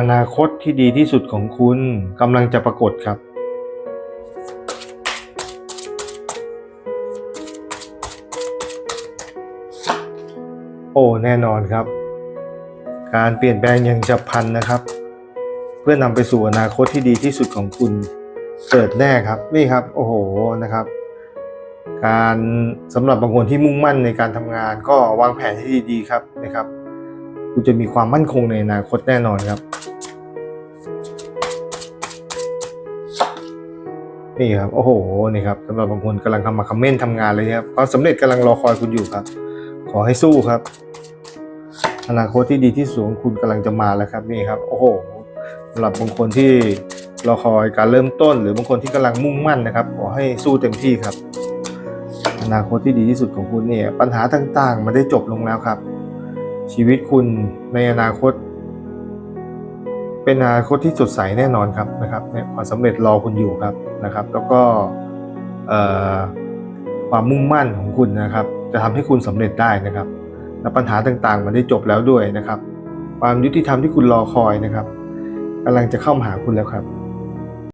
อนาคตที่ดีที่สุดของคุณกำลังจะปรากฏครับ โอ้แน่นอนครับ การเปลี่ยนแปลงอย่างฉับพลันนะครับ เพื่อนำไปสู่อนาคตที่ดีที่สุดของคุณเกิดแน่ครับนี่ครับ โอ้โหนะครับ การสำหรับบางคนที่มุ่งมั่นในการทำงาน ก็วางแผนให้ดีๆครับนะครับคุณจะมีความมั่นคงในอนาคตแน่นอนครับ นี่ครับโอ้โหนี่ครับสำหรับบางคนกำลังทำมาคอมเมนต์ทำงานเลยครับความสำเร็จกำลังรอคอยคุณอยู่ครับ ขอให้สู้ครับ อนาคตที่ดีที่สุดของคุณกำลังจะมาแล้วครับนี่ครับ โอ้โหสำหรับบางคนที่รอคอยการเริ่มต้น หรือบางคนที่กำลังมุ่งมั่นนะครับ ขอให้สู้เต็มที่ครับ อนาคตที่ดีที่สุดของคุณเนี่ยปัญหาต่างๆ มันได้จบลงแล้วครับ ชีวิตคุณในอนาคต เป็นอนาคตที่สดใสแน่นอนครับนะครับเนี่ยความสำเร็จรอคุณอยู่ครับนะครับ แล้วก็ความมุ่งมั่นของคุณนะครับ จะทำให้คุณสำเร็จได้นะครับและปัญหาต่างๆ มันได้จบแล้วด้วยนะครับ ความยุติธรรมที่คุณรอคอยนะครับกำลังจะเข้ามาหาคุณแล้วครับ